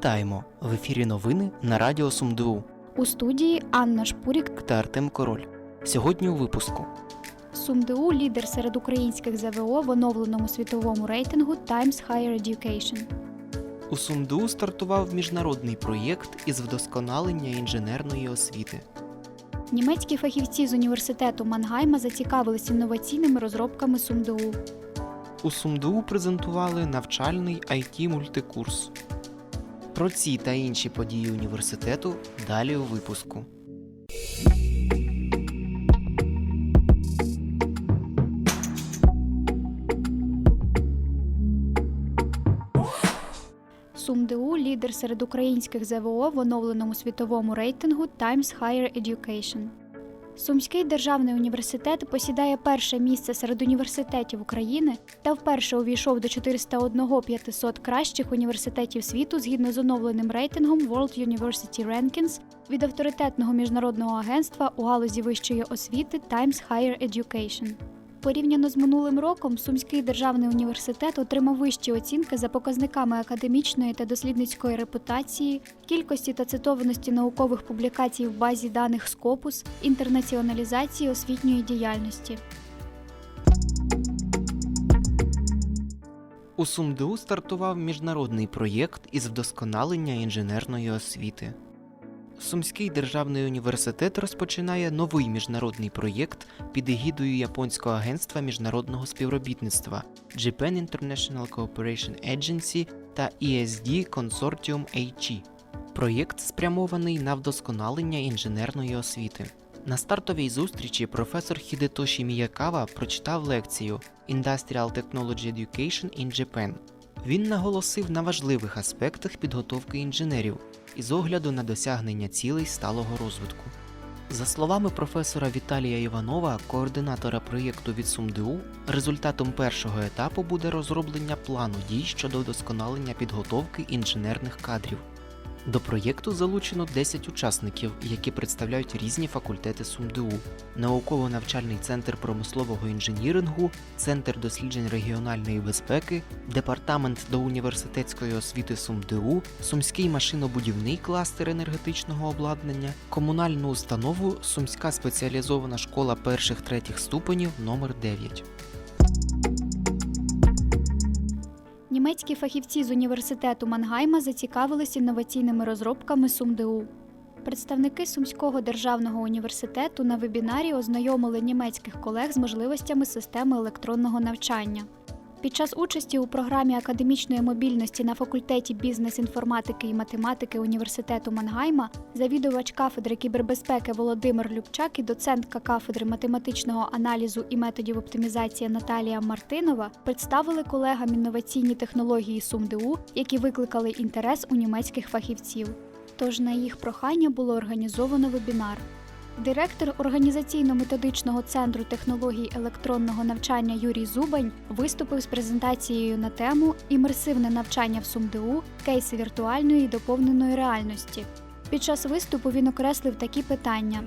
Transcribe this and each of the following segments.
Вітаємо! В ефірі новини на Радіо СумДУ У студії Анна Шпурік. та Артем Король. Сьогодні у випуску. СумДУ лідер серед українських ЗВО в оновленому світовому рейтингу Times Higher Education. У СумДУ стартував міжнародний проєкт із вдосконалення інженерної освіти. Німецькі фахівці з університету Мангайма зацікавились інноваційними розробками СумДУ. У СумДУ презентували навчальний it мультикурс. Про ці та інші події університету далі у випуску. СумДУ лідер серед українських ЗВО в оновленому світовому рейтингу Times Higher Education. Сумський державний університет посідає перше місце серед університетів України та вперше увійшов до 401 500 кращих університетів світу згідно з оновленим рейтингом World University Rankings від авторитетного міжнародного агентства у галузі вищої освіти Times Higher Education. Порівняно з минулим роком, Сумський державний університет отримав вищі оцінки за показниками академічної та дослідницької репутації, кількості та цитованості наукових публікацій в базі даних Scopus, інтернаціоналізації освітньої діяльності. У СумДУ стартував міжнародний проєкт із вдосконалення інженерної освіти. Сумський державний університет розпочинає новий міжнародний проєкт під егідою японського агентства міжнародного співробітництва Japan International Cooperation Agency та ESD Consortium HE. Проєкт спрямований на вдосконалення інженерної освіти. На стартовій зустрічі професор Хідетоші Міякава прочитав лекцію Industrial Technology Education in Japan. Він наголосив на важливих аспектах підготовки інженерів із огляду на досягнення цілей сталого розвитку. За словами професора Віталія Іванова, координатора проєкту від СумДУ, результатом першого етапу буде розроблення плану дій щодо вдосконалення підготовки інженерних кадрів. До проєкту залучено 10 учасників, які представляють різні факультети СумДУ, науково-навчальний центр промислового інженірингу, центр досліджень регіональної безпеки, департамент до університетської освіти СумДУ, Сумський машинобудівний кластер енергетичного обладнання, комунальну установу Сумська спеціалізована школа перших третіх ступенів номер 9 Німецькі фахівці з університету Мангайма зацікавились інноваційними розробками СумДУ. Представники Сумського державного університету на вебінарі ознайомили німецьких колег з можливостями системи електронного навчання. Під час участі у програмі академічної мобільності на факультеті бізнес-інформатики і математики університету Мангайма завідувач кафедри кібербезпеки Володимир Любчак і доцентка кафедри математичного аналізу і методів оптимізації Наталія Мартинова представили колегам інноваційні технології СумДУ, які викликали інтерес у німецьких фахівців. Тож на їх прохання було організовано вебінар. Директор організаційно-методичного центру технологій електронного навчання Юрій Зубань виступив з презентацією на тему Імерсивне навчання в СумДУ кейси віртуальної і доповненої реальності. Під час виступу він окреслив такі питання: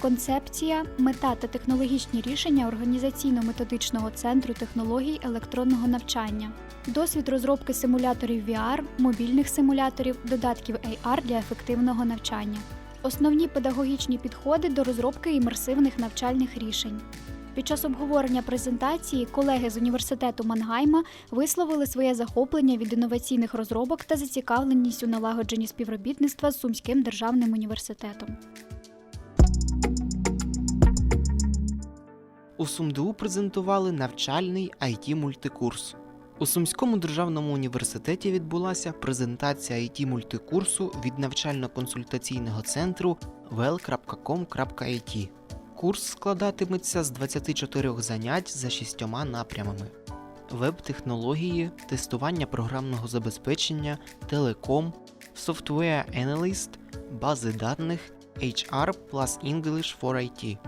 концепція, мета та технологічні рішення організаційно-методичного центру технологій електронного навчання, досвід розробки симуляторів VR, мобільних симуляторів, додатків AR для ефективного навчання. Основні педагогічні підходи до розробки імерсивних навчальних рішень. Під час обговорення презентації колеги з університету Мангайма висловили своє захоплення від інноваційних розробок та зацікавленість у налагодженні співробітництва з Сумським державним університетом. У СумДУ презентували навчальний it мультикурс. У Сумському державному університеті відбулася презентація it мультикурсу від навчально-консультаційного центру well.com.it. Курс складатиметься з 24 занять за шістьома напрямами: веб-технології, тестування програмного забезпечення, телеком, Software Analyst, бази даних, HR plus English for IT.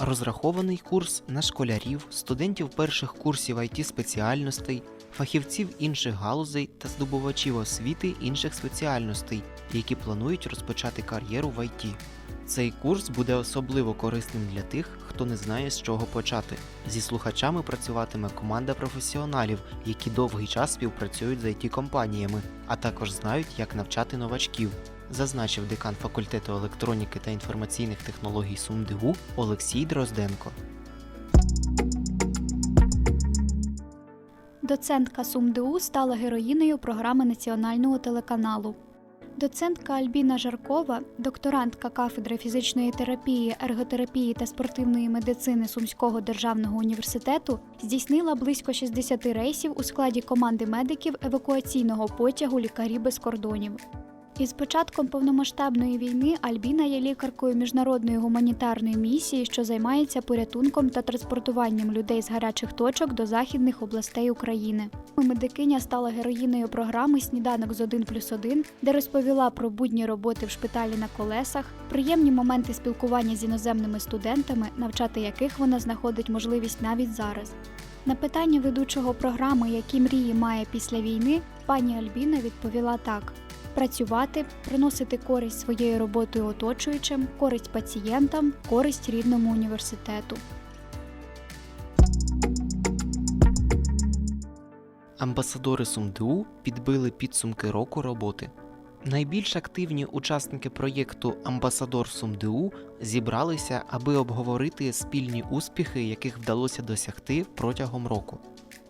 Розрахований курс на школярів, студентів перших курсів it спеціальностей, фахівців інших галузей та здобувачів освіти інших спеціальностей, які планують розпочати кар'єру в IT. Цей курс буде особливо корисним для тих, хто не знає, з чого почати. Зі слухачами працюватиме команда професіоналів, які довгий час співпрацюють з it компаніями, а також знають, як навчати новачків. Зазначив декан факультету електроніки та інформаційних технологій СумДУ Олексій Дрозденко. Доцентка СумДУ стала героїнею програми національного телеканалу. Доцентка Альбіна Жаркова, докторантка кафедри фізичної терапії, ерготерапії та спортивної медицини Сумського державного університету, здійснила близько 60 рейсів у складі команди медиків евакуаційного потягу Лікарі без кордонів. Із початком повномасштабної війни Альбіна є лікаркою міжнародної гуманітарної місії, що займається порятунком та транспортуванням людей з гарячих точок до західних областей України. Медикиня стала героїною програми Сніданок з 1 плюс 1, де розповіла про будні роботи в шпиталі на колесах, приємні моменти спілкування з іноземними студентами, навчати яких вона знаходить можливість навіть зараз. На питання ведучого програми, які мрії має після війни, пані Альбіна відповіла так: працювати, приносити користь своєю роботою оточуючим, користь пацієнтам, користь рідному університету. Амбасадори СумДУ підбили підсумки року роботи. Найбільш активні учасники проєкту Амбасадор СумДУ зібралися, аби обговорити спільні успіхи, яких вдалося досягти протягом року.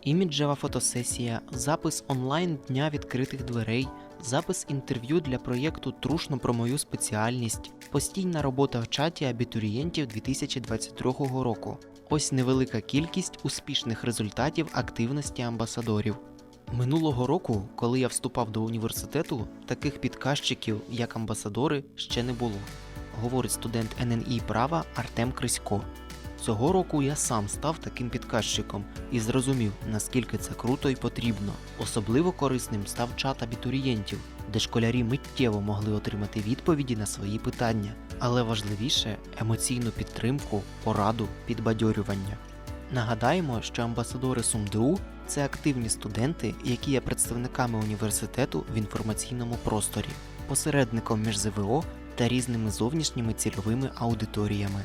Іміджева фотосесія, запис онлайн дня відкритих дверей, запис інтерв'ю для проєкту Трушно про мою спеціальність, постійна робота в чаті абітурієнтів 2022 року. Ось невелика кількість успішних результатів активності амбасадорів. Минулого року, коли я вступав до університету, таких підказчиків, як амбасадори, ще не було, говорить студент ННІ права Артем Крисько. Цього року я сам став таким підказчиком і зрозумів, наскільки це круто і потрібно. Особливо корисним став чат абітурієнтів, де школярі миттєво могли отримати відповіді на свої питання, але важливіше емоційну підтримку, пораду, підбадьорювання. Нагадаємо, що амбасадори СумДУ це активні студенти, які є представниками університету в інформаційному просторі, посередником між ЗВО та різними зовнішніми цільовими аудиторіями.